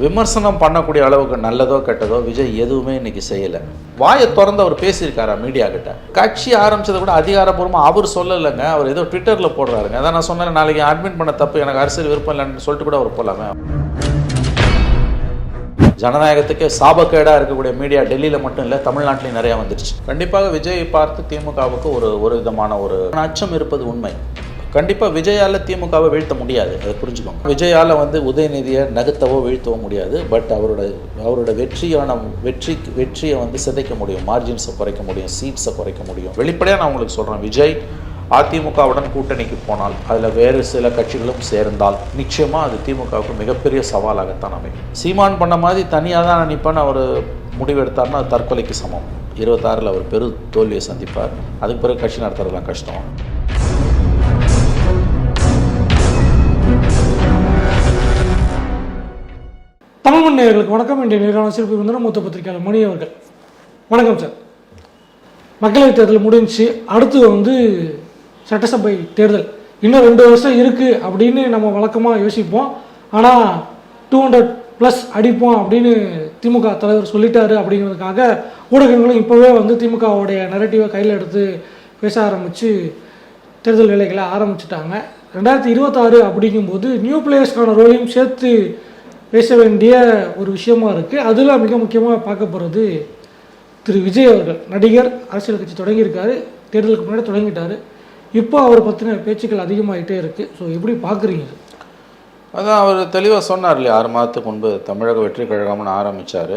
விமர்சனம் பண்ணக்கூடிய அளவுக்கு நல்லதோ கெட்டதோ விஜய் எதுவுமே இன்னைக்கு செய்யலை. வாயை திறந்து அவர் பேசியிருக்காரா மீடியா கிட்ட? கட்சி ஆரம்பிச்சதை கூட அதிகாரப்பூர்வமாக அவர் சொல்லலைங்க. அவர் ஏதோ ட்விட்டரில் போடுறாருங்க. அதான் நான் சொன்னேன் நாளைக்கு அட்மிட் பண்ண தப்பு எனக்கு அரசியல் விருப்பம் இல்லைன்னு சொல்லிட்டு கூட அவர் போகலாமே ஜனநாயகத்துக்கே சாபக்கேடாக இருக்கக்கூடிய மீடியா டெல்லியில் மட்டும் இல்லை தமிழ்நாட்டிலையும் நிறையா வந்துருச்சு கண்டிப்பாக விஜய் பார்த்து திமுகவுக்கு ஒரு ஒரு விதமான ஒரு அச்சம் இருப்பது உண்மை. கண்டிப்பாக விஜயால் திமுகவை வீழ்த்த முடியாது. அதை புரிஞ்சுக்கோங்க. விஜயால் வந்து உதயநிதியை நகர்த்தவோ வீழ்த்தவோ முடியாது. பட் அவரோட அவரோட வெற்றியான வெற்றி வெற்றியை வந்து சிதைக்க முடியும். மார்ஜின்ஸை குறைக்க முடியும். சீட்ஸை குறைக்க முடியும். வெளிப்படையாக நான் உங்களுக்கு சொல்கிறேன் விஜய் அதிமுகவுடன் கூட்டணிக்கு போனால் அதில் வேறு சில கட்சிகளும் சேர்ந்தால் நிச்சயமாக அது திமுகவுக்கு மிகப்பெரிய சவாலாகத்தான் அமையும். சீமான் பண்ண மாதிரி தனியாக தான் நினைப்பேன்னு அவர் முடிவெடுத்தார்னா அது தற்கொலைக்கு சமம். இருபத்தாறில் அவர் பெரு தோல்வியை சந்திப்பார். அதுக்கு பிறகு கட்சி நடத்துறதுலாம் கஷ்டம். தமிழ் மண் வணக்கம். இன்றைய நேரான சிறப்பு விருந்தினர் மூத்த பத்திரிகையாளர் மணி அவர்கள். வணக்கம் சார். மக்களவைத் தேர்தல் முடிஞ்சுச்சு அடுத்து வந்து சட்டசபை தேர்தல். இன்னும் ரெண்டு வருஷம் இருக்குது அப்படின்னு நம்ம வழக்கமாக யோசிப்போம். ஆனால் டூ ஹண்ட்ரட் ப்ளஸ் அடிப்போம் அப்படின்னு திமுக தலைவர் சொல்லிட்டாரு அப்படிங்கிறதுக்காக ஊடகங்களும் இப்போவே வந்து திமுகவுடைய நெரட்டிவை கையில் எடுத்து பேச ஆரம்பித்து தேர்தல் வேலைகளை ஆரம்பிச்சிட்டாங்க. ரெண்டாயிரத்தி இருபத்தாறு அப்படிங்கும்போது நியூ பிளேயர்ஸ்க்கான ரோலையும் சேர்த்து பேச வேண்டிய ஒரு விஷயமா இருக்குது அதில் மிக முக்கியமாக பார்க்க போகிறது திரு விஜய் அவர்கள். நடிகர் அரசியல் கட்சி தொடங்கியிருக்காரு. தேர்தலுக்கு முன்னாடி தொடங்கிட்டாரு. இப்போ அவர் பற்றின பேச்சுக்கள் அதிகமாகிட்டே இருக்குது ஸோ எப்படி பார்க்குறீங்க அதான் அவர் தெளிவாக சொன்னார் இல்லையா? ஆறு மாதத்துக்கு முன்பு தமிழக வெற்றி கழகம்னு ஆரம்பித்தார்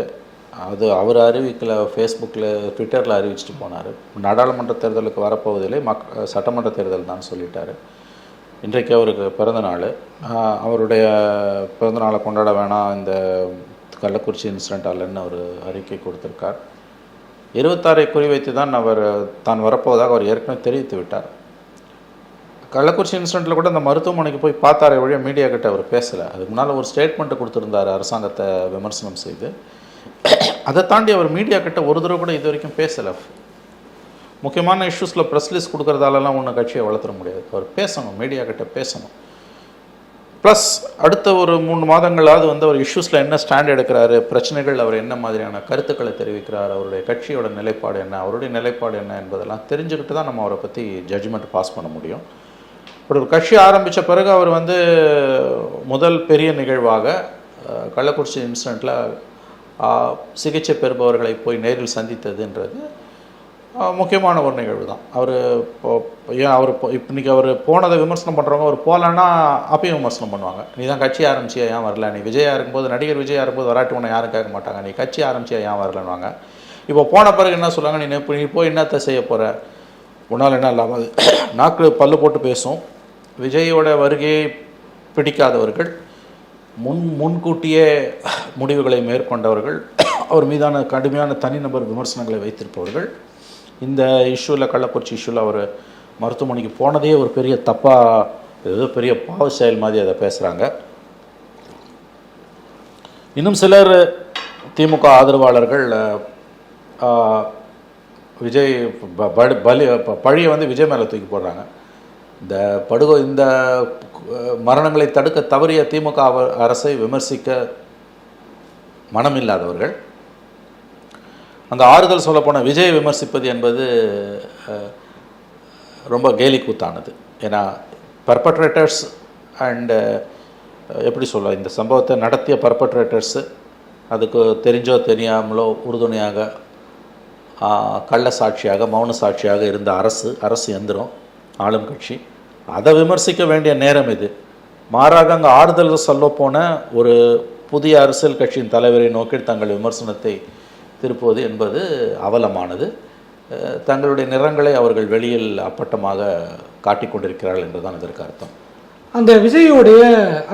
அது அவர் அறிவிக்கல ஃபேஸ்புக்கில் ட்விட்டரில் அறிவிச்சிட்டு போனார். நாடாளுமன்ற தேர்தலுக்கு வரப்போவதில்லை. மக் சட்டமன்ற தேர்தல் தான் சொல்லிட்டாரு. இன்றைக்கு அவருக்கு பிறந்தநாள் அவருடைய பிறந்தநாளை கொண்டாட வேணாம். இந்த கள்ளக்குறிச்சி இன்சிடென்ட் அல்லன்னு அவர் அறிக்கை கொடுத்திருக்கார். இருபத்தாறை குறிவைத்து தான் அவர் தான் வரப்போவதாக அவர் ஏற்கனவே தெரிவித்து விட்டார். கள்ளக்குறிச்சி இன்சிடெண்ட்டில் கூட அந்த மருத்துவமனைக்கு போய் பார்த்தாரே வழியாக மீடியா கிட்ட அவர் பேசலை. அதுக்கு முன்னால் ஒரு ஸ்டேட்மெண்ட் கொடுத்துருந்தார் அரசாங்கத்தை விமர்சனம் செய்து. அதை தாண்டி அவர் மீடியா கிட்ட ஒரு தடவை கூட இது வரைக்கும் பேசலை. முக்கியமான இஷ்யூஸில் ப்ரெஸ் லிஸ்ட் கொடுக்குறதாலலாம் ஒன்றும் கட்சியை வளர்த்துற முடியாது. அவர் பேசணும் மீடியாக்கிட்ட பேசணும். ப்ளஸ் அடுத்த ஒரு மூணு மாதங்களாவது வந்து அவர் இஷ்யூஸில் என்ன ஸ்டாண்ட் எடுக்கிறாரு பிரச்சனைகள் அவர் என்ன மாதிரியான கருத்துக்களை தெரிவிக்கிறார் அவருடைய கட்சியோட நிலைப்பாடு என்ன அவருடைய நிலைப்பாடு என்ன என்பதெல்லாம் தெரிஞ்சுக்கிட்டு தான் நம்ம அவரை பற்றி ஜட்ஜ்மெண்ட் பாஸ் பண்ண முடியும். இப்படி ஒரு கட்சி ஆரம்பித்த பிறகு அவர் வந்து முதல் பெரிய நிகழ்வாக கள்ளக்குறிச்சி இன்சிடெண்ட்டில் சிகிச்சை பெறுபவர்களை போய் நேரில் சந்தித்ததுன்றது முக்கியமான ஒரு நிகழ்வு தான் அவர் இப்போ ஏன் அவர் இப்போ இப்போ இன்றைக்கி அவர் போனதை விமர்சனம் பண்ணுறவங்க அவர் போகலன்னா அப்பயும் விமர்சனம் பண்ணுவாங்க. நீ தான் கட்சி ஆரம்பிச்சியா ஏன் வரல? நீ விஜயா இருக்கும்போது நடிகர் விஜயா இருக்கும்போது வராட்டி உன்னை யாரும் கேட்க மாட்டாங்க. நீ கட்சி ஆரம்பிச்சியா ஏன் வரலன்னுவாங்க. இப்போ போன பிறகு என்ன சொல்லுவாங்க நீ நெ- நீ போய் என்னத்தை செய்ய போகிற உன்னால் என்ன இல்லாமல் நாக்கு பல்லு போட்டு பேசும். விஜயோட வருகையை பிடிக்காதவர்கள் முன் முன்கூட்டியே முடிவுகளை மேற்கொண்டவர்கள் அவர் மீதான கடுமையான தனிநபர் விமர்சனங்களை வைத்திருப்பவர்கள் இந்த இஷ்யூவில் கள்ளக்குறிச்சி இஷ்யூவில் அவர் மருத்துவமனைக்கு போனதே ஒரு பெரிய தப்பாக ஏதோ பெரிய பாவ செயல் மாதிரி அதை பேசுகிறாங்க இன்னும் சிலர் திமுக ஆதரவாளர்கள் விஜய் பலி ப- பழியை வந்து விஜய் மேலே தூக்கி போடுறாங்க. இந்த படுகொ இந்த மரணங்களை தடுக்க தவறிய திமுக அரசை விமர்சிக்க மனமில்லாதவர்கள். அந்த ஆறுதல் சொல்லப்போன விஜய் விமர்சிப்பது என்பது ரொம்ப கேலி கூத்தானது. ஏன்னா பர்பட்ரேட்டர்ஸ் அண்டு எப்படி சொல்ல இந்த சம்பவத்தை நடத்திய பர்பட்ரேட்டர்ஸு அதுக்கு தெரிஞ்சோ தெரியாமலோ உறுதுணையாக கள்ள சாட்சியாக மௌன சாட்சியாக இருந்த அரசு அரசு எந்திரம் ஆளும் கட்சி அதை விமர்சிக்க வேண்டிய நேரம் இது. மாறாக அங்கே ஆறுதல் சொல்ல போன ஒரு புதிய அரசியல் கட்சியின் தலைவரை நோக்கி தங்கள் விமர்சனத்தை திருப்புவது என்பது அவலமானது. தங்களுடைய நிறங்களை அவர்கள் வெளியில் அப்பட்டமாக காட்டிக்கொண்டிருக்கிறார்கள் என்றுதான் இதற்கு அர்த்தம். அந்த விஜயோடைய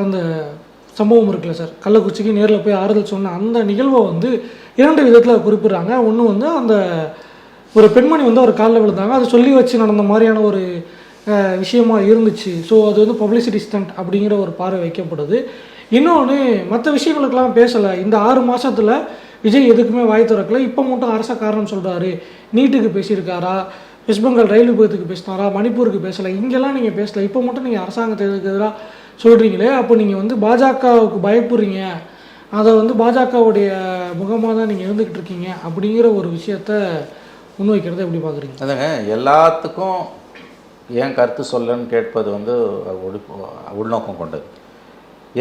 அந்த சம்பவம் இருக்குல்ல சார்? கள்ளக்குறிச்சிக்கு நேரில் போய் ஆறுதல் சொன்ன அந்த நிகழ்வை வந்து இரண்டு விதத்தில் குறிப்பிடுறாங்க. ஒன்று வந்து அந்த ஒரு பெண்மணி வந்து ஒரு காலில் விழுந்தாங்க. அது சொல்லி வச்சு நடந்த மாதிரியான ஒரு விஷயமா இருந்துச்சு. ஸோ அது வந்து பப்ளிசிட்டி ஸ்டண்ட் அப்படிங்கிற ஒரு பார்வை வைக்கப்படுது. இன்னொன்று மற்ற விஷயங்களுக்கெல்லாம் பேசலை. இந்த ஆறு மாதத்தில் விஜய் எதுக்குமே வாய் திறக்கல. இப்போ மட்டும் அரச காரணம் சொல்கிறாரு நீட்டுக்கு பேசியிருக்காரா? வெஸ்ட் பெங்கால் ரயில் விபத்துக்கு பேசினாரா? மணிப்பூருக்கு பேசலை. இங்கெல்லாம் நீங்கள் பேசல. இப்போ மட்டும் நீங்கள் அரசாங்கத்துக்கு எதிராக சொல்கிறீங்களே அப்போ நீங்கள் வந்து பாஜகவுக்கு பயப்படுறீங்க. அதை வந்து பாஜகவுடைய முகமாக தான் நீங்கள் இருந்துக்கிட்டு இருக்கீங்க அப்படிங்கிற ஒரு விஷயத்த முன்வைக்கிறத எப்படி பார்க்குறீங்க அதுங்க எல்லாத்துக்கும் ஏன் கருத்து சொல்லன்னு கேட்பது வந்து உள்நோக்கம் கொண்டது.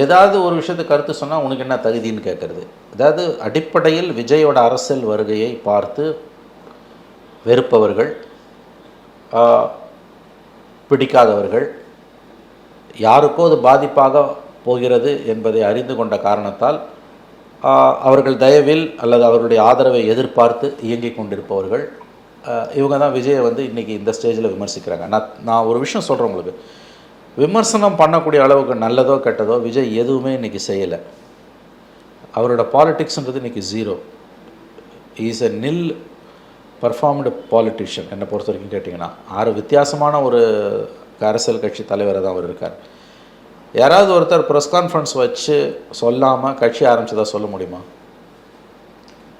ஏதாவது ஒரு விஷயத்தை கருத்து சொன்னால் உனக்கு என்ன தகுதின்னு கேட்குறது அதாவது அடிப்படையில் விஜயோட அரசியல் வருகையை பார்த்து வெறுப்பவர்கள் பிடிக்காதவர்கள் யாருக்கோ அது பாதிப்பாக போகிறது என்பதை அறிந்து கொண்ட காரணத்தால் அவர்கள் தயவில் அல்லது அவருடைய ஆதரவை எதிர்பார்த்து இயங்கிக் கொண்டிருப்பவர்கள் இவங்க தான் விஜயை வந்து இன்றைக்கி இந்த ஸ்டேஜில் விமர்சிக்கிறாங்க. நான் நான் ஒரு விஷயம் சொல்கிறேன் உங்களுக்கு. விமர்சனம் பண்ணக்கூடிய அளவுக்கு நல்லதோ கெட்டதோ விஜய் எதுவுமே இன்றைக்கி செய்யலை. அவரோட பாலிடிக்ஸ்ன்றது இன்றைக்கி ஜீரோ இஸ் எ நில் பர்ஃபார்ம்டு பாலிட்டிஷியன் என்னை பொறுத்த வரைக்கும் கேட்டிங்கன்னா ஆறு வித்தியாசமான ஒரு அரசியல் கட்சி தலைவராக தான் அவர் இருக்கார். யாராவது ஒருத்தர் ப்ரெஸ் கான்ஃபரன்ஸ் வச்சு சொல்லாமல் கட்சி ஆரம்பிச்சதா சொல்ல முடியுமா?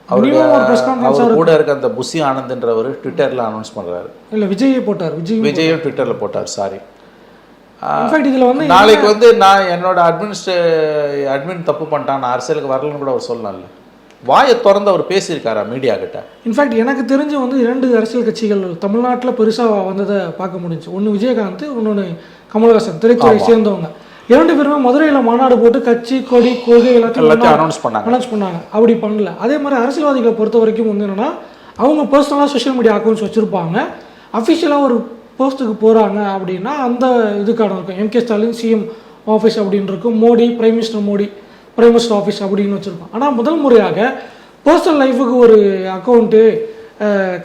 அவர் கூட இருக்க அந்த புசி ஆனந்த்ன்றவர் ட்விட்டரில் அனௌன்ஸ் பண்ணுறாரு இல்லை விஜயே போட்டார். விஜய் விஜயும் ட்விட்டரில் போட்டார் சாரி இன்ஃபேக்ட் இதில் வந்து நாளைக்கு வந்து நான் என்னோட அட்மினிஸ்ட்ரே அட்மின் தப்பு பண்ணிட்டான் நான் அரசியலுக்கு வரலன்னு கூட அவர் சொல்லலாம்ல. வாயை திறந்து அவர் பேசியிருக்காரா மீடியா கிட்ட? இன்ஃபேக்ட் எனக்கு தெரிஞ்சு வந்து இரண்டு அரசியல் கட்சிகள் தமிழ்நாட்டில் பெருசாக வந்ததை பார்க்க முடிஞ்சுச்சு ஒன்று விஜயகாந்த் இன்னொன்று கமல்ஹாசன் திரைத்துறை சேர்ந்தவங்க. இரண்டு பேருமே மதுரையில் மாநாடு போட்டு கட்சி கொடி கொள்கை எல்லாத்தையும் அனௌன்ஸ் பண்ணாங்க. அனௌன்ஸ் பண்ணாங்க. அப்படி பண்ணல. அதே மாதிரி அரசியல்வாதிகளை பொறுத்த வரைக்கும் வந்து என்னன்னா அவங்க பர்சனலாக சோஷியல் மீடியா அக்கௌண்ட்ஸ் வச்சுருப்பாங்க. அஃபிஷியலாக ஒரு போஸ்ட்டுக்கு போகிறாங்க அப்படின்னா அந்த இதுக்கான இருக்கும். எம்கே ஸ்டாலின் சிஎம் ஆஃபீஸ் அப்படின்னு இருக்கும். Modi prime minister Modi prime minister office அப்படின்னு வச்சுருக்கோம் ஆனால் முதல் முறையாக பர்சனல் லைஃபுக்கு ஒரு அக்கௌண்ட்டு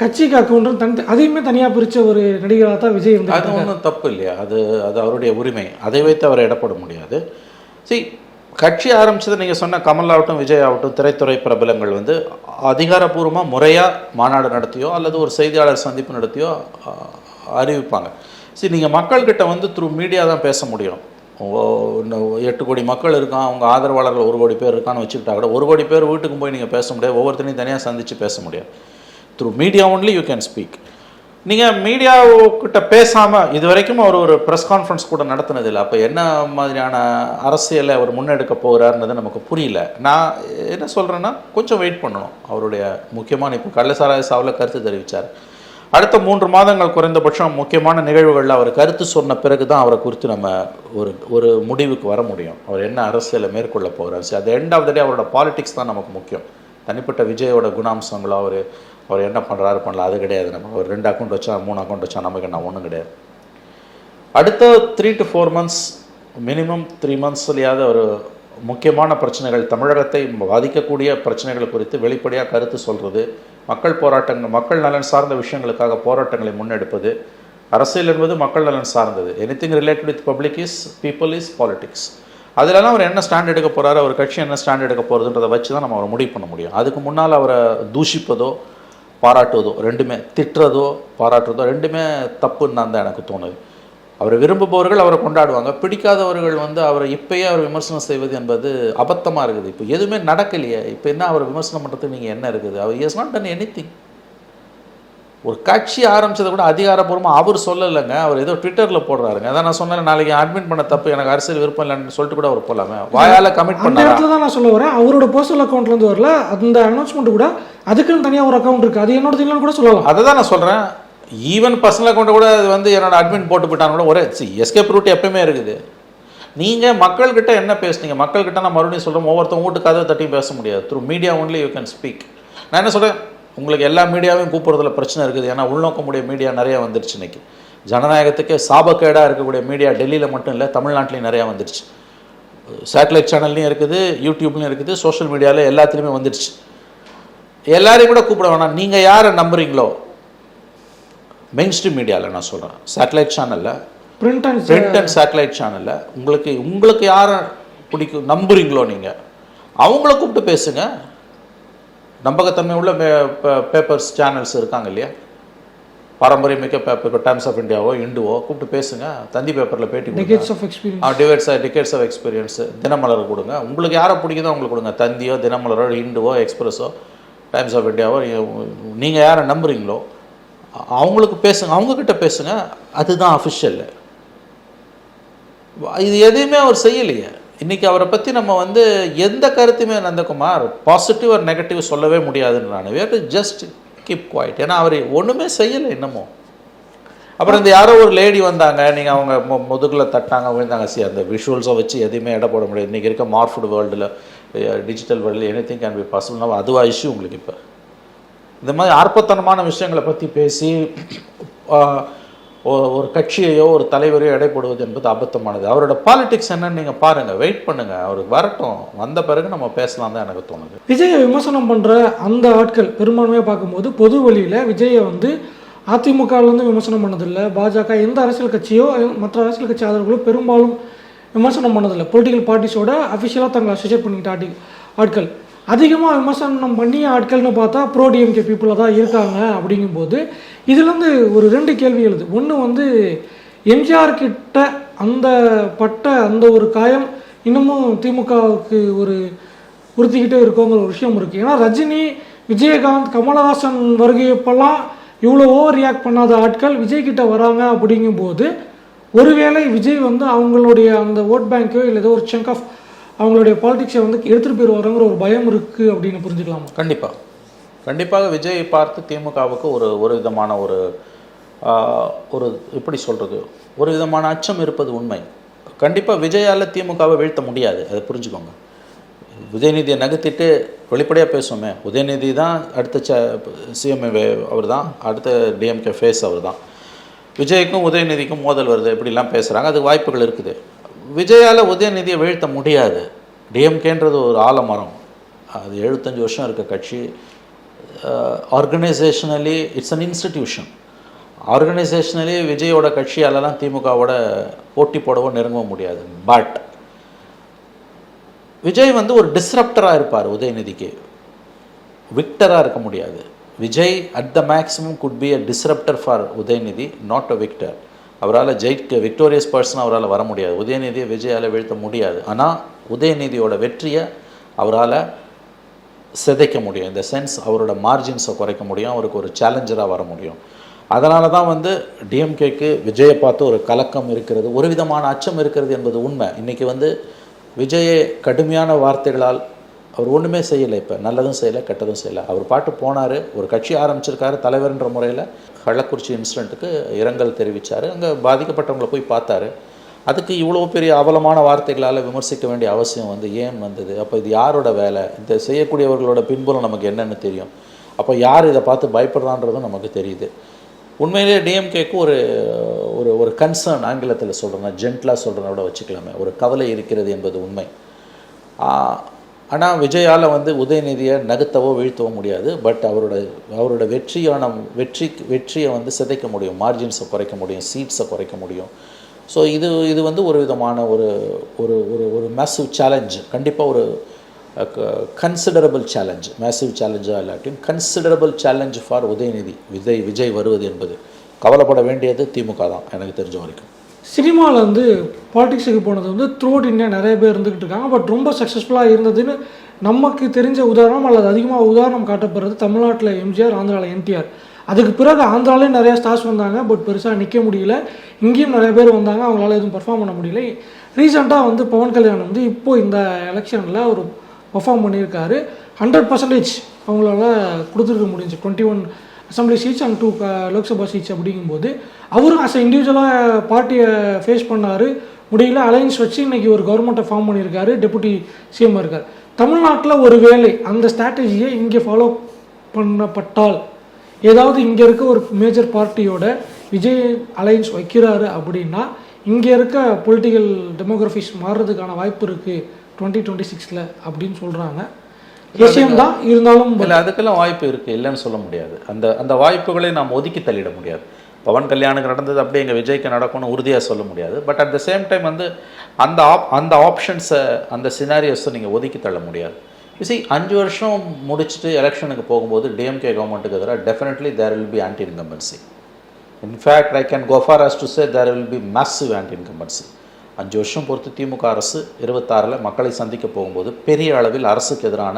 கட்சிக்கு அக்கௌண்ட்டு தனி அதையுமே தனியாக பிரித்த ஒரு நடிகராக தான் விஜய் அது ஒன்றும் தப்பு இல்லையா? அது அது அவருடைய உரிமை. அதை வைத்து அவர் இடப்பட முடியாது. சரி கட்சி ஆரம்பித்தது நீங்கள் சொன்ன கமல் ஆகட்டும் விஜய் ஆகட்டும் திரைத்துறை பிரபலங்கள் வந்து அதிகாரப்பூர்வமாக முறையாக மாநாடு நடத்தியோ அல்லது ஒரு செய்தியாளர் சந்திப்பு நடத்தியோ அறிவிப்பாங்க. சரி நீங்கள் மக்கள்கிட்ட வந்து த்ரூ மீடியா தான் பேச முடியும். எட்டு கோடி மக்கள் இருக்கான் அவங்க ஆதரவாளர்கள் ஒரு கோடி பேர் இருக்கான்னு வச்சுக்கிட்டா கூட ஒரு கோடி பேர் வீட்டுக்கு போய் நீங்கள் பேச முடியாது ஒவ்வொருத்தரையும் தனியாக சந்தித்து பேச முடியாது. Through media only you can speak நீங்கள் மீடியாவுக்கிட்ட பேசாமல் இது வரைக்கும் அவர் ஒரு ப்ரெஸ் கான்ஃபரன்ஸ் கூட நடத்தினதில்லை. அப்போ என்ன மாதிரியான அரசியலை அவர் முன்னெடுக்க போகிறாருன்றது நமக்கு புரியல. நான் என்ன சொல்கிறேன்னா கொஞ்சம் வெயிட் பண்ணணும். அவருடைய முக்கியமான இப்போ கள்ளசாராய சாவில் கருத்து தெரிவித்தார் அடுத்த மூன்று மாதங்கள் குறைந்தபட்சம் முக்கியமான நிகழ்வுகளில் அவர் கருத்து சொன்ன பிறகு தான் அவரை குறித்து நம்ம ஒரு ஒரு முடிவுக்கு வர முடியும். அவர் என்ன அரசியலை மேற்கொள்ள போகிறார் சரி அது எண்ட் ஆஃப் த டே அவரோட பாலிடிக்ஸ் தான் நமக்கு முக்கியம். தனிப்பட்ட விஜயோட குணாம்சங்களோ அவர் அவர் என்ன பண்ணுறாரு பண்ணல அது கிடையாது. நம்ம ஒரு ரெண்டு அக்கௌண்ட் வச்சா மூணு அக்கௌண்ட் வச்சா நமக்கு என்ன? ஒன்றும் கிடையாது. அடுத்த three to four months minimum three மந்த்ஸ்லையாவது ஒரு முக்கியமான பிரச்சனைகள் தமிழகத்தை பாதிக்கக்கூடிய பிரச்சனைகள் குறித்து வெளிப்படையாக கருத்து சொல்கிறது மக்கள் போராட்டங்கள் மக்கள் நலன் சார்ந்த விஷயங்களுக்காக போராட்டங்களை முன்னெடுப்பது அரசியல் என்பது மக்கள் நலன் சார்ந்தது. Anything related with public is people is politics அதிலலாம் அவர் என்ன ஸ்டாண்ட் எடுக்க போகிறாரு அவர் கட்சி என்ன ஸ்டாண்ட் எடுக்க போகிறதுன்றதை வச்சு தான் நம்ம அவரை முடிவு பண்ண முடியும். அதுக்கு முன்னால் அவரை தூஷிப்பதோ பாராட்டுவதோ ரெண்டுமே திட்டுறதோ பாராட்டுறதோ ரெண்டுமே தப்புன்னு தான் எனக்கு தோணுது. அவரை விரும்புபவர்கள் அவரை கொண்டாடுவாங்க. பிடிக்காதவர்கள் வந்து அவரை இப்பயே அவர் விமர்சனம் செய்வது என்பது அபத்தமாக இருக்குது. இப்போ எதுவுமே நடக்கலையே. இப்போ என்ன அவர் விமர்சனம் பண்ணுறதுக்கு நீங்கள் என்ன இருக்குது? அவர் இஸ் நாட் டன் எனி ஒரு கட்சி ஆரம்பிச்சதை கூட அதிகாரப்பூர்வமாக அவர் சொல்லலைங்க. அவர் ஏதோ ட்விட்டரில் போடுறாருங்க. அதான் நான் சொன்னேன் நாளைக்கு அட்மிட் பண்ண தப்பு எனக்கு அரசியல் விருப்பம் இல்லைன்னு சொல்லிட்டு கூட அவர் போகலாமே. வாயால் கமிட் பண்ணாரா? இடத்துல தான் நான் சொல்ல வரேன். அவரோட பர்சனல் அக்கௌண்ட்லேருந்து வரல. அந்த அனௌன்ஸ்மெண்ட் கூட அதுக்குன்னு தனியாக ஒரு அக்கௌண்ட் இருக்குது அது என்னோட கூட சொல்லலாம். அதை தான் நான் சொல்கிறேன் ஈவன் பர்சனல் அக்கௌண்ட்டை கூட அது வந்து என்னோட அட்மின் போட்டு போட்டாங்க கூட ஒரே எஸ்கேப் ரூட் எப்பயுமே இருக்குது. நீங்கள் மக்கள்கிட்ட என்ன பேசுனீங்க? மக்கள்கிட்ட நான் மறுபடியும் சொல்கிறேன் ஒவ்வொருத்தவங்க வீட்டு கதவை தட்டியும் பேச முடியாது. Through media only you can speak நான் என்ன சொல்கிறேன் உங்களுக்கு எல்லா மீடியாவையும் கூப்பிட்றதுல பிரச்சனை இருக்குது. ஏன்னா உள்நோக்கக்கூடிய மீடியா நிறையா வந்துருச்சு இன்னைக்கு. ஜனநாயகத்துக்கே சாபக்கேடாக இருக்கக்கூடிய மீடியா டெல்லியில் மட்டும் இல்லை தமிழ்நாட்டிலையும் நிறையா வந்துருச்சு. சேட்டலைட் சேனல்லையும் இருக்குது யூடியூப்லையும் இருக்குது சோஷியல் மீடியாவில் எல்லாத்துலேயுமே வந்துருச்சு. எல்லாரையும் கூட கூப்பிட வேணாம். நீங்கள் யாரை நம்புறீங்களோ மெயின் ஸ்ட்ரீம் மீடியாவில் நான் சொல்கிறேன் சேட்டலைட் சேனலில் print and print and satellite சேனலில் உங்களுக்கு உங்களுக்கு யாரை பிடிக்கும் நம்புறீங்களோ நீங்கள் அவங்கள கூப்பிட்டு பேசுங்க. நம்பகத்தன்மை உள்ள பேப்பர்ஸ் சேனல்ஸ் இருக்காங்க இல்லையா? பாரம்பரியமிக்க பேப்பர் டைம்ஸ் ஆஃப் இந்தியாவோ இண்டுவோ கூப்பிட்டு பேசுங்க. தந்தி பேப்பரில் பேட்டி decades of experience divides decades of experience Dinamalar கொடுங்க. உங்களுக்கு யாரை பிடிக்குதோ அவங்களுக்கு கொடுங்க. தந்தியோ தினமலரோ இண்டுவோ எக்ஸ்பிரஸோ டைம்ஸ் ஆஃப் இந்தியாவோ நீங்கள் யாரை நம்புறீங்களோ அவங்களுக்கு பேசுங்க அவங்கக்கிட்ட பேசுங்க அதுதான் அஃபிஷியல் இது எதையுமே அவர் செய்யலையே. இன்றைக்கி அவரை பற்றி நம்ம வந்து எந்த கருத்துமே நந்தகுமார் பாசிட்டிவ் ஒரு நெகட்டிவ் சொல்லவே முடியாதுன்னு நான் வேறு ஜஸ்ட் கீப் குவாய்ட் ஏன்னா அவர் ஒன்றுமே செய்யலை இன்னமும். அப்புறம் இந்த யாரோ ஒரு லேடி வந்தாங்க நீங்கள் அவங்க மு முதுகில் தட்டாங்க விழுந்தாங்க. சி அந்த விஷுவல்ஸை வச்சு எதையுமே எடை போட முடியாது. இன்றைக்கி இருக்க மார்ஃபுட் வேர்ல்டில் டிஜிட்டல் வேர்ல்டில் எனி திங் கேன் பி பாசிபிள்னா அதுவா இஷ்யூ உங்களுக்கு இப்போ. இந்த மாதிரி அற்பத்தனமான விஷயங்களை பற்றி பேசி ஒரு கட்சியையோ ஒரு தலைவரையோ எடைப்படுவது என்பது அபத்தமானது. அவரோட பாலிடிக்ஸ் என்னன்னு நீங்கள் பாருங்கள் வெயிட் பண்ணுங்கள் அவருக்கு வரட்டும். வந்த பிறகு நம்ம பேசலாம் தான் எனக்கு தோணுது. விஜயை விமர்சனம் பண்ணுற அந்த ஆட்கள் பெரும்பான்மையாக பார்க்கும்போது பொது வழியில் விஜயை வந்து அதிமுகலேருந்து விமர்சனம் பண்ணதில்லை. பாஜக எந்த அரசியல் கட்சியோ மற்ற அரசியல் கட்சி ஆதரவுகளோ பெரும்பாலும் விமர்சனம் பண்ணதில்லை. பொலிட்டிக்கல் பார்ட்டிஸோட அஃபிஷியலாக தங்களை அசோசியேட் பண்ணிக்கிட்ட ஆட்கள். அதிகமாக விமர்சனம் பண்ணிய ஆட்கள்னு பார்த்தா ப்ரோடிஎம்கே பீப்புளாக தான் இருக்காங்க அப்படிங்கும்போது இதுலேருந்து ஒரு ரெண்டு கேள்வி எழுது. ஒன்று வந்து எம்ஜிஆர் கிட்ட அந்த பட்ட அந்த ஒரு காயம் இன்னமும் திமுகவுக்கு ஒரு உறுத்திக்கிட்டே இருக்கோங்கிற ஒரு விஷயம் இருக்குது ஏன்னா ரஜினி விஜயகாந்த் கமலஹாசன் வருகையப்பெல்லாம் இவ்வளோ ஓவர் ரியாக்ட் பண்ணாத ஆட்கள் விஜய் கிட்ட வராங்க அப்படிங்கும்போது ஒருவேளை விஜய் வந்து அவங்களுடைய அந்த ஓட் பேங்க்கோ இல்லை ஏதோ ஒரு சங்க் ஆஃப் அவங்களுடைய பாலிடிக்ஸை வந்து எடுத்துகிட்டு போயிடுவாருங்கிற ஒரு பயம் இருக்குது அப்படின்னு புரிஞ்சுக்கலாமா? கண்டிப்பாக கண்டிப்பாக விஜய் பார்த்து திமுகவுக்கு ஒரு ஒரு விதமான ஒரு ஒரு எப்படி சொல்கிறது ஒரு விதமான அச்சம் இருப்பது உண்மை. கண்டிப்பாக விஜயால் திமுகவை வீழ்த்த முடியாது. அதை புரிஞ்சுக்கோங்க. உதயநிதியை நகர்த்திட்டு வெளிப்படையாக பேசுவோமே. உதயநிதி தான் அடுத்த ச சிஎம்ஏ அவர் தான் அடுத்த டிஎம்கே ஃபேஸ் அவர் தான் விஜய்க்கும் உதயநிதிக்கும் மோதல் வருது. இப்படிலாம் பேசுகிறாங்க அதுக்கு வாய்ப்புகள் இருக்குது. விஜயால் உதயநிதியை வீழ்த்த முடியாது. டிஎம்கேன்றது ஒரு ஆலமரம். அது எழுபத்தஞ்சு வருஷம் இருக்க கட்சி. Organisationally it's an institution organisationally விஜயோட கட்சியாலலாம் திமுகவோட போட்டி போடவோ நெருங்கவும் முடியாது. பட் விஜய் வந்து ஒரு டிஸ்ரப்டராக இருப்பார் உதயநிதிக்கு. விக்டராக இருக்க முடியாது. Vijay at the maximum could be a disruptor for Udhayanidhi not a victor அவரால் ஜெயிக்க விக்டோரியஸ் பர்சன் அவரால் வர முடியாது. உதயநிதியை விஜயால் வீழ்த்த முடியாது. ஆனால் உதயநிதியோட வெற்றியை அவரால் சிதைக்க முடியும். இந்த சென்ஸ் அவரோட மார்ஜின்ஸை குறைக்க முடியும். அவருக்கு ஒரு சேலஞ்சராக வர முடியும். அதனால தான் வந்து டிஎம்கேக்கு விஜயை பார்த்து ஒரு கலக்கம் இருக்கிறது ஒரு விதமான அச்சம் இருக்கிறது என்பது உண்மை. இன்றைக்கி வந்து விஜயை கடுமையான வார்த்தைகளால் அவர் ஒன்றுமே செய்யலை இப்போ. நல்லதும் செய்யலை கெட்டதும் செய்யலை. அவர் பாட்டு போனார் ஒரு கட்சி ஆரம்பிச்சிருக்காரு தலைவர்ன்ற முறையில். கள்ளக்குறிச்சி இன்சிடெண்ட்டுக்கு இரங்கல் தெரிவித்தார் அங்கே பாதிக்கப்பட்டவங்களை போய் பார்த்தாரு. அதுக்கு இவ்வளோ பெரிய அவலமான வார்த்தைகளால் விமர்சிக்க வேண்டிய அவசியம் வந்து ஏன் வந்தது? அப்போ இது யாரோட வேலை? இந்த செய்யக்கூடியவர்களோட பின்புலம் நமக்கு என்னென்னு தெரியும். அப்போ யார் இதை பார்த்து பயப்படுறான்றதும் நமக்கு தெரியுது. உண்மையிலேயே டிஎம்கேக்கு ஒரு ஒரு ஒரு கன்சர்ன் ஆங்கிலத்தில் சொல்கிறேன் ஜென்ட்லாக சொல்கிறத விட வச்சுக்கலாமே. ஒரு கவலை இருக்கிறது என்பது உண்மை. ஆனால் விஜயால் வந்து உதயநிதியை நகர்த்தவோ வீழ்த்தவோ முடியாது. பட் அவரோட அவரோட வெற்றியான வெற்றி வெற்றியை வந்து சிதைக்க முடியும். மார்ஜின்ஸை குறைக்க முடியும். சீட்ஸை குறைக்க முடியும். ஸோ இது இது வந்து ஒரு விதமான ஒரு ஒரு ஒரு ஒரு மேசிவ் சேலஞ்ச் கண்டிப்பாக ஒரு கன்சிடரபிள் சேலஞ்ச் மேசிவ் சேலஞ்சாக இல்லாட்டியும் considerable challenge for Udhayanidhi. Vijay Vijay வருவது என்பது. கவலைப்பட வேண்டியது திமுக தான் எனக்கு தெரிஞ்ச வரைக்கும். சினிமாவில் வந்து பாலிடிக்ஸுக்கு போனது வந்து த்ரூட் இந்தியா நிறைய பேர் இருந்துக்கிட்டு இருக்காங்க. பட் ரொம்ப சக்ஸஸ்ஃபுல்லாக இருந்ததுன்னு நமக்கு தெரிஞ்ச உதாரணம் அல்லது அதிகமாக உதாரணம் காட்டப்படுறது தமிழ்நாட்டில் எம்ஜிஆர் ஆந்திராவில் என்டிஆர். அதுக்கு பிறகு ஆந்திராலேயும் நிறைய ஸ்டார்ஸ் வந்தாங்க. பட் பெருசாக நிற்க முடியல. இங்கேயும் நிறைய பேர் வந்தாங்க. அவங்களால எதுவும் பர்ஃபார்ம் பண்ண முடியல. ரீசெண்டாக வந்து பவன் கல்யாண் வந்து இப்போ இந்த எலெக்ஷனில் ஒரு பர்ஃபார்ம் பண்ணியிருக்காரு. ஹண்ட்ரட் பர்சன்டேஜ் அவங்களால கொடுத்துருக்க முடிஞ்சு. Twenty one assembly seats and two Lok Sabha seats அப்படிங்கும்போது அவரும் அஸ் இண்டிவிஜுவலாக பார்ட்டியை ஃபேஸ் பண்ணார். முடியல அலைன்ஸ் வச்சு இன்னைக்கு ஒரு கவர்மெண்ட்டை ஃபார்ம் பண்ணியிருக்காரு டெபுட்டி சிஎம் இருக்கார். தமிழ்நாட்டில் ஒரு வேலை அந்த ஸ்ட்ராட்டஜியை இங்கே ஃபாலோ பண்ணப்பட்டால் ஏதாவது இங்கே இருக்க ஒரு மேஜர் பார்ட்டியோட விஜய் அலைன்ஸ் வைக்கிறாரு அப்படின்னா இங்கே இருக்க பொலிட்டிக்கல் டெமோகிராஃபிஸ் மாறுறதுக்கான வாய்ப்பு இருக்குது டுவெண்ட்டி டுவெண்ட்டி சிக்ஸில் அப்படின்னு சொல்கிறாங்க விஷயம் தான் இருந்தாலும் இல்லை அதுக்கெல்லாம் வாய்ப்பு இருக்குது இல்லைன்னு சொல்ல முடியாது. அந்த அந்த வாய்ப்புகளை நாம் ஒதுக்கி தள்ளிட முடியாது. பவன் கல்யாணுக்கு நடந்தது அப்படியே எங்கள் விஜய்க்கு நடக்கும்னு உறுதியாக சொல்ல முடியாது. But at the same time வந்து அந்த ஆப் அந்த ஆப்ஷன்ஸை அந்த சினாரியோஸை நீங்கள் ஒதுக்கி தள்ள முடியாது. சி அஞ்சு வருஷம் முடிச்சுட்டு எலெக்ஷனுக்கு போகும்போது டிஎம்கே கவர்மெண்ட்டுக்கு எதிராக definitely there will be anti incumbency in fact I can go for as to say there will be massive anti incumbency அஞ்சு வருஷம் பொறுத்து திமுக அரசு இருபத்தாறில் மக்களை சந்திக்க போகும்போது பெரிய அளவில் அரசுக்கு எதிரான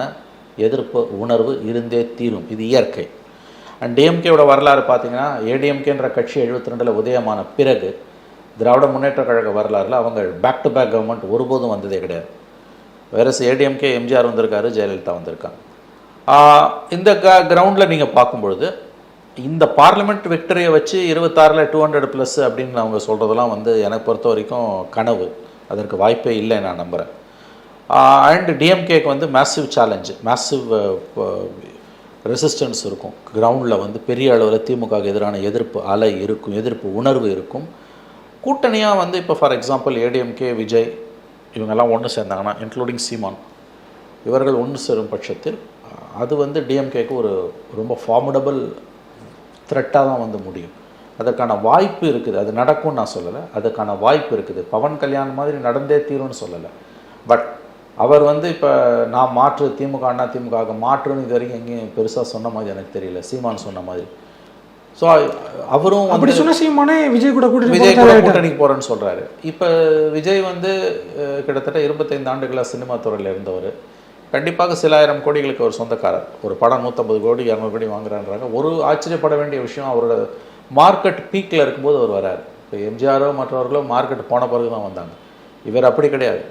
எதிர்ப்பு உணர்வு இருந்தே தீரும். இது இயற்கை. அண்ட் டிஎம்கேவோட வரலாறு பார்த்தீங்கன்னா ஏடிஎம்கேன்ற கட்சி எழுபத்தி ரெண்டில் உதயமான பிறகு திராவிட முன்னேற்ற கழக வரலாறுல அவங்க பேக் டு பேக் கவர்மெண்ட் ஒருபோதும் வந்ததே கிடையாது. வேற ஏடிஎம்கே எம்ஜிஆர் வந்திருக்காரு ஜெயலலிதா வந்திருக்காங்க. இந்த க கிரவுண்டில் நீங்கள் பார்க்கும்பொழுது இந்த பார்லிமெண்ட் விக்டரியை வச்சு இருபத்தாறில் டூ ஹண்ட்ரட் ப்ளஸ் அப்படின்னு அவங்க சொல்கிறதெல்லாம் வந்து எனக்கு பொறுத்த வரைக்கும் கனவு. அதற்கு வாய்ப்பே இல்லை நான் நம்புகிறேன் அண்ட் டிஎம்கேக்கு வந்து மேசிவ் சேலஞ்சு மேசிவ் ரெசிஸ்டன்ஸ் இருக்கும். கிரவுண்டில் வந்து பெரிய அளவில் திமுகவுக்கு எதிரான எதிர்ப்பு அலை இருக்கும் எதிர்ப்பு உணர்வு இருக்கும். கூட்டணியாக வந்து இப்போ ஃபார் எக்ஸாம்பிள் ஏடிஎம்கே விஜய் இவங்கெல்லாம் ஒன்று சேர்ந்தாங்கன்னா இன்க்ளூடிங் சீமான் இவர்கள் ஒன்று சேரும் பட்சத்தில் அது வந்து டிஎம்கேக்கு ஒரு ரொம்ப ஃபார்மிடபிள் த்ரெட்டாக தான் வந்து முடியும். அதற்கான வாய்ப்பு இருக்குது. அது நடக்கும்னு நான் சொல்லலை. அதுக்கான வாய்ப்பு இருக்குது. பவன் கல்யாண் மாதிரி நடந்தே தீரும்னு சொல்லலை. பட் அவர் வந்து இப்போ நான் மாற்று திமுக அண்ணா திமுக மாற்றுன்னு இது வரைக்கும் எங்கேயும் பெருசாக சொன்ன மாதிரி எனக்கு தெரியல. சீமான் சொன்ன மாதிரி. ஸோ அவரும் அப்படி சொன்ன சீமானே விஜய் கூட கூட்டணி விஜய் கூட. கூட்டணிக்கு போறேன்னு சொல்றாரு. இப்போ விஜய் வந்து கிட்டத்தட்ட இருபத்தைந்து ஆண்டுகளாக சினிமா துறையில் இருந்தவர். கண்டிப்பாக சில ஆயிரம் கோடிகளுக்கு ஒரு சொந்தக்காரர். ஒரு படம் நூற்றம்பது கோடி இரநூறு கோடி வாங்குறான்றாங்க. ஒரு ஆச்சரியப்பட வேண்டிய விஷயம் அவரோட மார்க்கெட் பீக்கில் இருக்கும்போது அவர் வராரு. இப்போ எம்ஜிஆரோ மற்றவர்களோ மார்க்கெட் போன பிறகு தான் வந்தாங்க. இவர் அப்படி கிடையாது.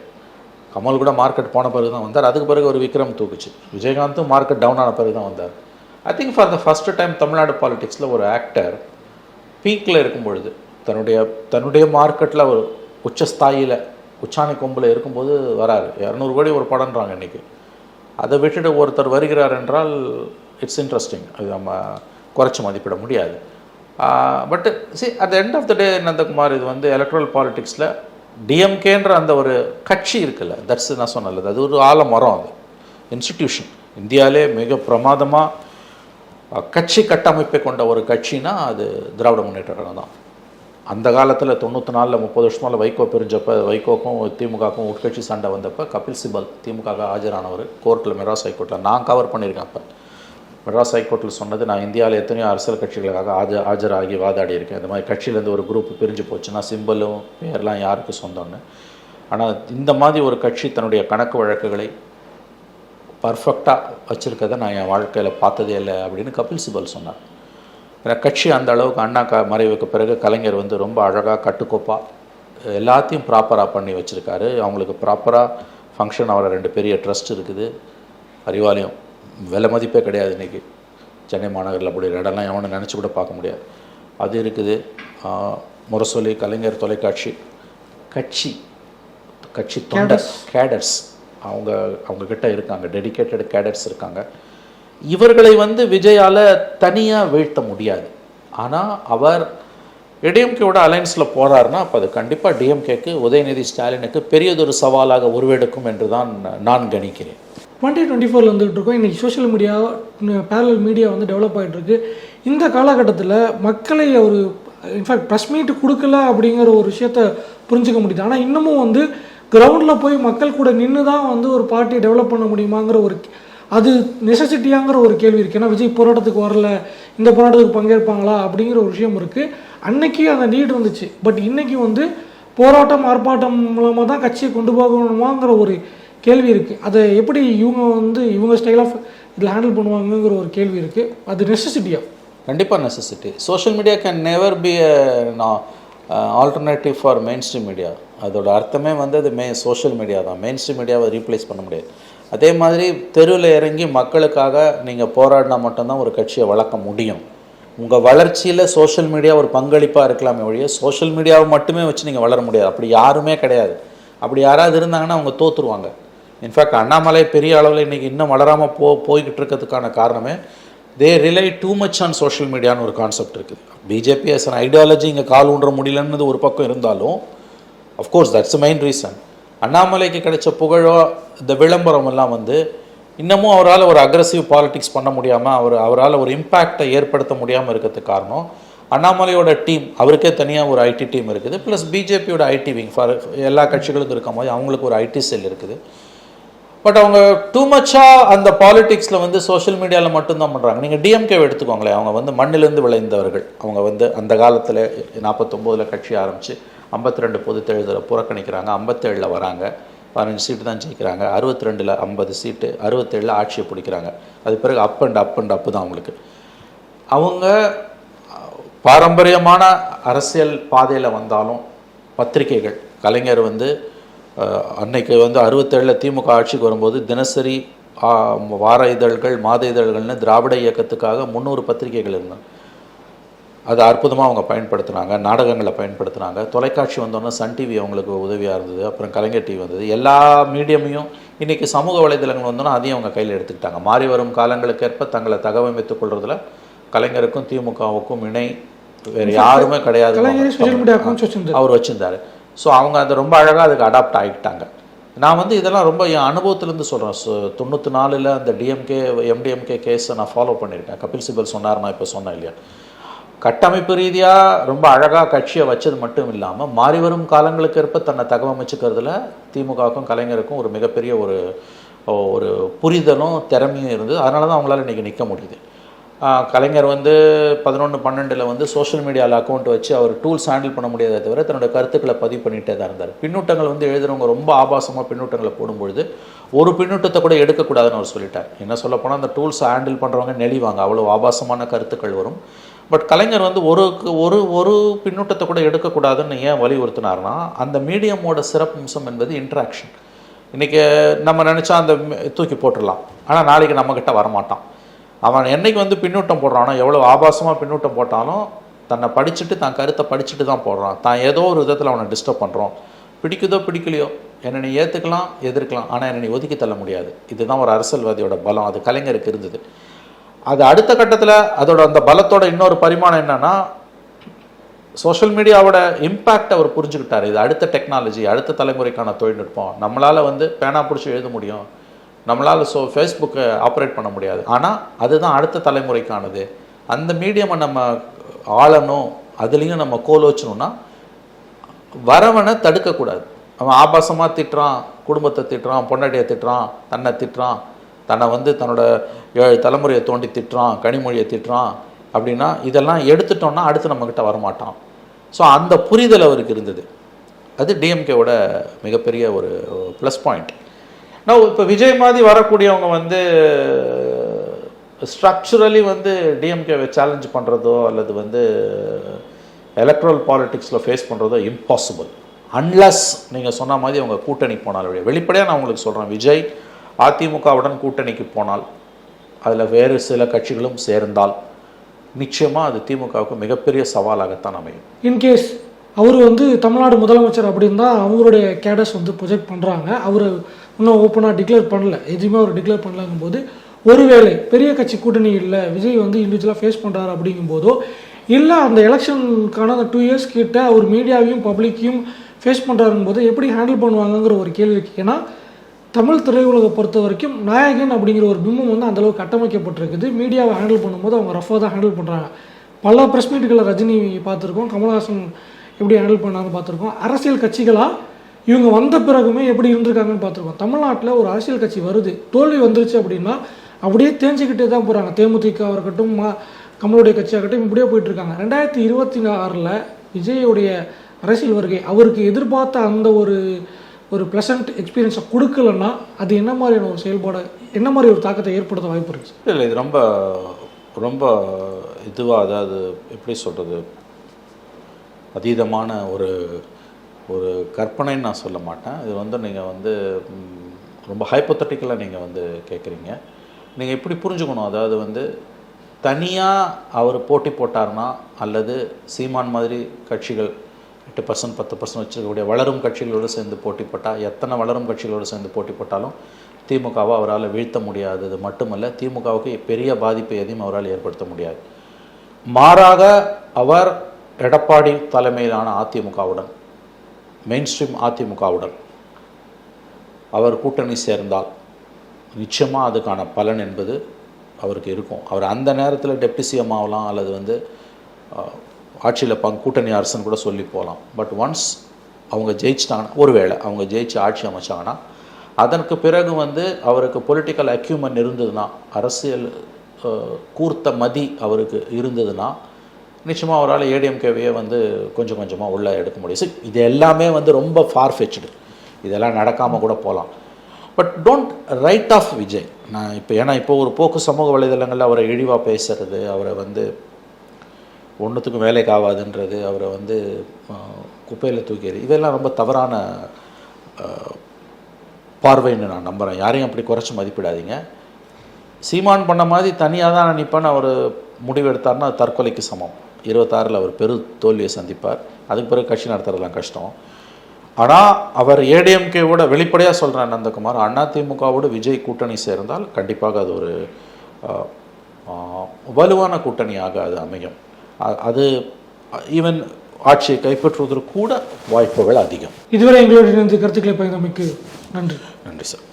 கமல் கூட மார்க்கெட் போன பிறகு தான் வந்தார். அதுக்கு பிறகு ஒரு விக்ரம் தூக்குச்சு. விஜயகாந்தும் மார்க்கெட் டவுன் ஆன பிறகு தான் வந்தார். I think for the first time Tamil Nadu பாலிடிக்ஸில் ஒரு ஆக்டர் பீக்கில் இருக்கும் பொழுது தன்னுடைய தன்னுடைய மார்க்கெட்டில் ஒரு உச்சஸ்தாயில் உச்சாணி கொம்பில் இருக்கும்போது வராரு. இரநூறு கோடி ஒரு படம்ன்றாங்க இன்றைக்கி அதை விட்டுட்டு ஒருத்தர் வருகிறார் என்றால் இட்ஸ் இன்ட்ரெஸ்டிங் அது நம்ம குறைச்சி மதிப்பிட முடியாது. But see at end of the day Nandakumar இது வந்து எலக்ட்ரல் பாலிட்டிக்ஸில் டிஎம்கேன்ற அந்த ஒரு கட்சி இருக்குல்ல தட்ஸ் நான் சொன்னல அது ஒரு ஆலமரம் அது. இன்ஸ்டிடியூஷன் இந்தியாவிலே மிக பிரமாதமாக கட்சி கட்டமைப்பை கொண்ட ஒரு கட்சினா அது திராவிட முன்னேற்ற கழகம் தான். அந்த காலத்தில் தொண்ணூற்றி நாலில் முப்பது வருஷமால வைகோ பிரிஞ்சப்ப வைகோக்கும் திமுகவுக்கும் உட்கட்சி சண்டை வந்தப்போ கபில் சிபல் திமுக ஆஜரானவர். கோர்ட்டில் மெட்ராஸ் ஹைகோர்ட்டில் நான் கவர் பண்ணியிருக்கேன் அப்போ. மெட்ராஸ் ஹைகோர்ட்டில் சொன்னது நான் இந்தியாவில் எத்தனையோ அரசியல் கட்சிகளுக்காக ஆஜர் ஆஜராகி வாதாடி இருக்கேன் இந்த மாதிரி கட்சியிலேருந்து ஒரு குரூப் பிரிஞ்சு போச்சுன்னா சிம்பலும் பேர்லாம் யாருக்கு சொந்தம்னு. ஆனால் இந்த மாதிரி ஒரு கட்சி தன்னுடைய கணக்கு வழக்குகளை பர்ஃபெக்டாக வச்சுருக்கதை நான் என் வாழ்க்கையில் பார்த்ததே இல்லை அப்படின்னு கபில் சிபல் சொன்னார். ஏன்னா கட்சி அந்த அளவுக்கு அண்ணா க மறைவுக்கு பிறகு கலைஞர் வந்து ரொம்ப அழகாக கட்டுக்கோப்பாக எல்லாத்தையும் ப்ராப்பராக பண்ணி வச்சுருக்காரு. அவங்களுக்கு ப்ராப்பராக ஃபங்க்ஷன் ஆகிற ரெண்டு பெரிய ட்ரஸ்ட் இருக்குது. அறிவாலயம் விலை மதிப்பே கிடையாது இன்றைக்கி சென்னை மாநகரில் அப்படி இடம்லாம் எவனும் நினச்சி கூட பார்க்க முடியாது. அது இருக்குது. முரசொலி கலைஞர் தொலைக்காட்சி கட்சி கட்சி தொண்டர் கேடர்ஸ் அவங்க அவங்க கிட்ட இருக்காங்க. டெடிகேட்டட் கேடர்ஸ் இருக்காங்க. இவர்களை வந்து விஜயால் தனியாக வீழ்த்த முடியாது. ஆனால் அவர் ஏடிஎம்கேவோட அலைன்ஸில் போகிறாருன்னா அப்போ அது கண்டிப்பாக டிஎம்கேக்கு உதயநிதி ஸ்டாலினுக்கு பெரியதொரு சவாலாக உருவெடுக்கும் என்று தான் நான் கணிக்கிறேன். டுவெண்ட்டி டுவெண்ட்டி ஃபோரில் வந்துட்டு இருக்கோம். இன்றைக்கி சோஷியல் மீடியா பேரல் மீடியா வந்து டெவலப் ஆகிட்டுருக்கு இந்த காலகட்டத்தில் மக்களை ஒரு இன்ஃபேக்ட் ப்ரெஸ் மீட் கொடுக்கல அப்படிங்கிற ஒரு விஷயத்த புரிஞ்சுக்க முடியுது. ஆனால் இன்னமும் வந்து கிரவுண்டில் போய் மக்கள் கூட நின்று தான் வந்து ஒரு பார்ட்டியை டெவலப் பண்ண முடியுமாங்கிற ஒரு அது நெசசிட்டியாங்கிற ஒரு கேள்வி இருக்குது ஏன்னா விஜய் போராட்டத்துக்கு வரல இந்த போராட்டத்துக்கு பங்கேற்பாங்களா அப்படிங்கிற ஒரு விஷயம் இருக்குது அன்னைக்கு அந்த நீட் இருந்துச்சு. பட் இன்னைக்கு வந்து போராட்டம் ஆர்ப்பாட்டம் மூலமாக தான் கட்சியை கொண்டு போகணுமாங்கிற ஒரு கேள்வி இருக்குது அதை எப்படி இவங்க வந்து இவங்க ஸ்டைல் ஆஃப் இதில் ஹேண்டில் பண்ணுவாங்கங்கிற ஒரு கேள்வி இருக்குது அது நெசசிட்டியா கண்டிப்பாக necessity social media can never be alternative for main stream media அதோட அர்த்தமே வந்து அது மே சோஷியல் மீடியா தான். மெயின் ஸ்ட்ரீம் மீடியாவை ரீப்ளேஸ் பண்ண முடியாது. அதே மாதிரி தெருவில் இறங்கி மக்களுக்காக நீங்கள் போராடினா மட்டும்தான் ஒரு கட்சியை வளர்க்க முடியும். உங்கள் வளர்ச்சியில் சோஷியல் மீடியா ஒரு பங்களிப்பாக இருக்கலாமே ஒழிய சோஷியல் மீடியாவை மட்டுமே வச்சு நீங்கள் வளர முடியாது. அப்படி யாருமே கிடையாது. அப்படி யாராவது இருந்தாங்கன்னா அவங்க தோற்றுருவாங்க இன்ஃபேக்ட் அண்ணாமலை பெரிய அளவில் இன்றைக்கி இன்னும் வளராமல் போ போய்கிட்டு இருக்கிறதுக்கான காரணமே they rely too much on social மீடியான்னு ஒரு கான்செப்ட் இருக்குது பிஜேபி அஸ் அன் ஐடியாலஜி இங்கே கால் ஊன்ற முடியலன்னு ஒரு பக்கம் இருந்தாலும் அஃப்கோர்ஸ் தட்ஸ் மெயின் ரீசன் அண்ணாமலைக்கு கிடைச்ச புகழோ இந்த விளம்பரம் எல்லாம் வந்து இன்னமும் அவரால் ஒரு அக்ரஸிவ் பாலிடிக்ஸ் பண்ண முடியாமல் அவர் அவரால் ஒரு இம்பேக்டை ஏற்படுத்த முடியாமல் இருக்கிறதுக்கு காரணம் அண்ணாமலையோட டீம் அவருக்கே தனியாக ஒரு ஐடி டீம் இருக்குது. ப்ளஸ் பிஜேபியோட ஐடி விங் ஃபார் எல்லா கட்சிகளுக்கும் இருக்கும் போது அவங்களுக்கு ஒரு ஐடி செல் இருக்குது. பட் அவங்க டூ மச்சாக அந்த பாலிடிக்ஸில் வந்து சோஷியல் மீடியாவில் மட்டும்தான் பண்ணுறாங்க நீங்கள் டிஎம்கே எடுத்துக்கோங்களேன். அவங்க வந்து மண்ணிலிருந்து விளைந்தவர்கள். அவங்க வந்து அந்த காலத்தில் நாற்பத்தொம்போதில் கட்சி ஆரம்பித்து ஐம்பத்தி ரெண்டு பொது தேர்தலை புறக்கணிக்கிறாங்க. ஐம்பத்தேழில் வராங்க. பதினஞ்சு சீட்டு தான் ஜெயிக்கிறாங்க. அறுபத்தி ரெண்டில் ஐம்பது சீட்டு அறுபத்தேழில் ஆட்சியை பிடிக்கிறாங்க. அது பிறகு up and up and up தான் அவங்களுக்கு. அவங்க பாரம்பரியமான அரசியல் பாதையில் வந்தாலும் பத்திரிகைகள் கலைஞர் வந்து அன்னைக்கு வந்து அறுபத்தேழில் திமுக ஆட்சிக்கு வரும்போது தினசரி வார இதழ்கள் மாத இதழ்கள்னு திராவிட இயக்கத்துக்காக முந்நூறு பத்திரிகைகள் இருந்தாங்க அது அற்புதமாக அவங்க பயன்படுத்துனாங்க நாடகங்களை பயன்படுத்துனாங்க. தொலைக்காட்சி வந்தோன்னே சன் டிவி அவங்களுக்கு உதவியாக இருந்தது அப்புறம் கலைஞர் டிவி வந்தது. எல்லா மீடியமையும் இன்றைக்கி சமூக வலைதளங்கள் வந்தோன்னா அதையும் அவங்க கையில் எடுத்துக்கிட்டாங்க. மாறி வரும் காலங்களுக்கேற்ப தங்களை தகவமைத்துக் கொள்றதுல கலைஞருக்கும் திமுகவுக்கும் இணை வேறு யாருமே கிடையாது. அவர் வச்சிருந்தாரு. ஸோ அவங்க அதை ரொம்ப அழகாக அதுக்கு அடாப்ட் ஆகிட்டாங்க. நான் வந்து இதெல்லாம் ரொம்ப என் அனுபவத்திலேருந்து சொல்கிறேன் ஸோ தொண்ணூற்றி நாலில் அந்த டிஎம்கே எம்டிஎம்கே கேஸை நான் ஃபாலோ பண்ணியிருக்கேன். கபில் சிபல் சொன்னார் நான் இப்போ சொன்னேன் இல்லையா? கட்டமைப்பு ரீதியாக ரொம்ப அழகாக கட்சியை வச்சது மட்டும் இல்லாமல் மாறி வரும் காலங்களுக்கு ஏற்ப தன்னை தகவமைச்சுக்கிறதுல திமுகவுக்கும் கலைஞருக்கும் ஒரு மிகப்பெரிய ஒரு ஒரு புரிதலும் திறமையும் இருந்தது. அதனால தான் அவங்களால இன்றைக்கி நிற்க முடியுது. கலைஞர் வந்து பதினொன்று பன்னெண்டில் வந்து சோஷியல் மீடியாவில் அக்கௌண்ட் வச்சு அவர் டூல்ஸ் ஹேண்டில் பண்ண முடியாத தவிர தன்னோட கருத்துக்களை பதிவு பண்ணிகிட்டே தான் இருந்தார். பின்னூட்டங்கள் வந்து எழுதுறவங்க ரொம்ப ஆபாசமாக பின்னூட்டங்களை போடும்பொழுது ஒரு பின்னூட்டத்தை கூட எடுக்கக்கூடாதுன்னு அவர் சொல்லிட்டார். என்ன சொல்ல போனால் அந்த டூல்ஸ் ஹேண்டில் பண்ணுறவங்க நெளிவாங்க. அவ்வளோ ஆபாசமான கருத்துக்கள் வரும். பட் கலைஞர் வந்து ஒரு ஒரு ஒரு பின்னூட்டத்தை கூட எடுக்கக்கூடாதுன்னு ஏன் வலியுறுத்தினார்னா அந்த மீடியமோட சிறப்பம்சம் என்பது இன்ட்ராக்ஷன் இன்றைக்கி நம்ம நினச்சா அந்த தூக்கி போட்டுடலாம். ஆனால் நாளைக்கு நம்மக்கிட்ட வரமாட்டான். அவன் என்னைக்கு வந்து பின்னூட்டம் போடுறானோ எவ்வளோ ஆபாசமாக பின்னூட்டம் போட்டாலும் தன்னை படிச்சுட்டு தான் கருத்தை படிச்சுட்டு தான் போடுறான். தான் ஏதோ ஒரு விதத்தில் அவனை டிஸ்டர்ப் பண்ணுறோம் பிடிக்குதோ பிடிக்கலையோ என்னை நீ ஏற்றுக்கலாம் எதிர்க்கலாம் ஆனால் என்னை நீ ஒதுக்கி தள்ள முடியாது. இதுதான் ஒரு அரசியல்வாதியோட பலம். அது கலைஞருக்கு இருந்தது. அது அடுத்த கட்டத்தில் அதோட அந்த பலத்தோட இன்னொரு பரிமாணம் என்னன்னா சோஷியல் மீடியாவோட இம்பேக்ட் அவர் புரிஞ்சுக்கிட்டார். இது அடுத்த டெக்னாலஜி அடுத்த தலைமுறைக்கான தொழில்நுட்பம். நம்மளால் வந்து பேனா பிடிச்சி எழுத முடியும். நம்மளால் ஸோ ஃபேஸ்புக்கை ஆப்ரேட் பண்ண முடியாது. ஆனால் அதுதான் அடுத்த தலைமுறைக்கானது. அந்த மீடியமை நம்ம ஆளணும் அதுலேயும் நம்ம கோலோச்சணும்னா வரவனை தடுக்கக்கூடாது. அவன் ஆபாசமாக திட்டுறான் குடும்பத்தை திட்டுறான் பொண்டாட்டியை திட்டுறான் தன்னை திட்டுறான் தன்னை வந்து தன்னோட ஏழு தலைமுறையை தோண்டி திட்டுறான் கனிமொழியை திட்டுறான் அப்படின்னா இதெல்லாம் எடுத்துட்டோம்னா அடுத்து நம்மக்கிட்ட வரமாட்டான். ஸோ அந்த புரிதல் அவருக்கு இருந்தது. அது டிஎம்கேவோட மிகப்பெரிய ஒரு ப்ளஸ் பாயிண்ட் நான் இப்போ விஜய் மாதிரி வரக்கூடியவங்க வந்து ஸ்ட்ரக்சுரலி வந்து டிஎம்கேவை சேலஞ்ச் பண்ணுறதோ அல்லது வந்து எலக்ட்ரல் பாலிட்டிக்ஸில் ஃபேஸ் பண்ணுறதோ இம்பாசிபிள் அன்லஸ் நீங்கள் சொன்ன மாதிரி அவங்க கூட்டணி போனால் வெளிப்படையாக நான் உங்களுக்கு சொல்கிறேன் விஜய் அதிமுகவுடன் கூட்டணிக்கு போனால் அதில் வேறு சில கட்சிகளும் சேர்ந்தால் நிச்சயமாக அது திமுகவுக்கு மிகப்பெரிய சவாலாகத்தான் அமையும். இன்கேஸ் அவர் வந்து தமிழ்நாடு முதலமைச்சர் அப்படின்னு தான் அவங்களுடைய கேடஸ் வந்து ப்ரொஜெக்ட் பண்ணுறாங்க அவர் இன்னும் ஓப்பனாக டிக்ளேர் பண்ணல. எதுவுமே அவர் டிக்ளேர் பண்ணலங்கும் போது ஒருவேளை பெரிய கட்சி கூட்டணி இல்லை விஜய் வந்து இண்டிவிஜுவலாக ஃபேஸ் பண்ணுறாரு அப்படிங்கும்போதோ இல்லை அந்த எலெக்ஷனுக்கான அந்த டூ இயர்ஸ் கிட்ட அவர் மீடியாவையும் பப்ளிக்கையும் ஃபேஸ் பண்ணுறாருங்கும் போது எப்படி ஹேண்டில் பண்ணுவாங்கங்கிற ஒரு கேள்வி இருக்கு. ஏன்னா தமிழ் திரையுலகை பொறுத்த வரைக்கும் நாயகன் அப்படிங்கிற ஒரு பிம்பம் வந்து அந்தளவுக்கு கட்டமைக்கப்பட்டிருக்குது. மீடியாவை ஹேண்டில் பண்ணும்போது அவங்க ரஃபாக தான் ஹேண்டில் பண்ணுறாங்க பல ப்ரெஸ் மீட்டுகளை ரஜினி பார்த்துருக்கோம் கமல்ஹாசன் எப்படி ஹேண்டில் பண்ணாருன்னு பார்த்துருக்கோம். அரசியல் கட்சிகளாக இவங்க வந்த பிறகுமே எப்படி இருந்திருக்காங்கன்னு பார்த்துருக்கோம். தமிழ்நாட்டில் ஒரு அரசியல் கட்சி வருது. தோல்வி வந்துருச்சு அப்படின்னா அப்படியே தேஞ்சிக்கிட்டே தான் போகிறாங்க தேமுதிக இருக்கட்டும் மா கமலுடைய கட்சியாகட்டும் இப்படியே போயிட்டுருக்காங்க. ரெண்டாயிரத்தி இருபத்தி ஆறில் விஜயுடைய அரசியல் வருகை அவருக்கு எதிர்பார்த்த அந்த ஒரு ஒரு ப்ளசண்ட் எக்ஸ்பீரியன்ஸை கொடுக்கலன்னா அது என்ன மாதிரியான ஒரு செயல்பாடு என்ன மாதிரி ஒரு தாக்கத்தை ஏற்படுத்த வாய்ப்பு இருக்குது இல்லை இது ரொம்ப ரொம்ப இதுவாக அதாவது எப்படி சொல்கிறது அதீதமான ஒரு ஒரு கற்பனைன்னு நான் சொல்ல மாட்டேன். இது வந்து நீங்கள் வந்து ரொம்ப ஹைப்போத்தட்டிக்கலாக நீங்கள் வந்து கேட்குறீங்க நீங்கள் எப்படி புரிஞ்சுக்கணும்? அதாவது வந்து தனியாக அவர் போட்டி போட்டார்னா அல்லது சீமான் மாதிரி கட்சிகள் எட்டு பர்சன்ட் பத்து பர்சன்ட் வச்சுருக்கக்கூடிய வளரும் கட்சிகளோடு சேர்ந்து போட்டி போட்டால் எத்தனை வளரும் கட்சிகளோடு சேர்ந்து போட்டி போட்டாலும் திமுகவை அவரால் வீழ்த்த முடியாதது மட்டுமல்ல திமுகவுக்கு பெரிய பாதிப்பை எதையும் அவரால் ஏற்படுத்த முடியாது. மாறாக அவர் எடப்பாடி தலைமையிலான அதிமுகவுடன் மெயின் ஸ்ட்ரீம் அதிமுகவுடன் அவர் கூட்டணி சேர்ந்தால் நிச்சயமாக அதுக்கான பலன் என்பது அவருக்கு இருக்கும். அவர் அந்த நேரத்தில் டெப்டி சிஎம் ஆகலாம் அல்லது வந்து ஆட்சியில் பங் கூட்டணி அரசன் கூட சொல்லி போகலாம் பட் ஒன்ஸ் அவங்க ஜெயிச்சிட்டாங்கன்னா ஒருவேளை அவங்க ஜெயிச்சு ஆட்சி அமைச்சாங்கன்னா அதற்கு பிறகு வந்து அவருக்கு பொலிட்டிக்கல் அக்யூமெண்ட் இருந்ததுன்னா அரசியல் கூர்த்த மதி அவருக்கு இருந்ததுன்னா நிச்சயமாக அவரால் ஏடிஎம்கேவையே வந்து கொஞ்சம் கொஞ்சமாக உள்ளே எடுக்க முடியும். சரி இது எல்லாமே வந்து ரொம்ப ஃபார் ஃபெச்சுடு இதெல்லாம் நடக்காமல் கூட போகலாம் but don't write off Vijay நான் இப்போ ஏன்னா இப்போ ஒரு போக்கு சமூக வலைதளங்களில் அவரை இழிவாக பேசுறது அவரை வந்து ஒன்றுத்துக்கும் வேலைக்கு ஆகாதுன்றது அவரை வந்து குப்பையில் தூக்கி இதெல்லாம் ரொம்ப தவறான பார்வைன்னு நான் நம்புகிறேன் யாரையும் அப்படி குறைச்சி மதிப்பிடாதீங்க. சீமான் பண்ண மாதிரி தனியாக தான் நினைப்பேன்னு அவர் முடிவெடுத்தார்னா தற்கொலைக்கு சமம். இருபத்தாறில் அவர் பெரு தோல்வியை சந்திப்பார். அதுக்கு பிறகு கட்சி நடத்துறதுலாம் கஷ்டம். ஆனால் அவர் ஏடிஎம்கேவோட வெளிப்படையாக சொல்கிறேன் நந்தகுமார் அதிமுகவோட விஜய் கூட்டணி சேர்ந்தால் கண்டிப்பாக அது ஒரு வலுவான கூட்டணியாக அது அமையும். அது ஈவன் ஆட்சியை கைப்பற்றுவதற்கு கூட வாய்ப்புகள் அதிகம். இதுவரை எங்களோடு இணைந்து கருத்துக்களை பகிர்ந்தமைக்கு நன்றி. நன்றி சார்.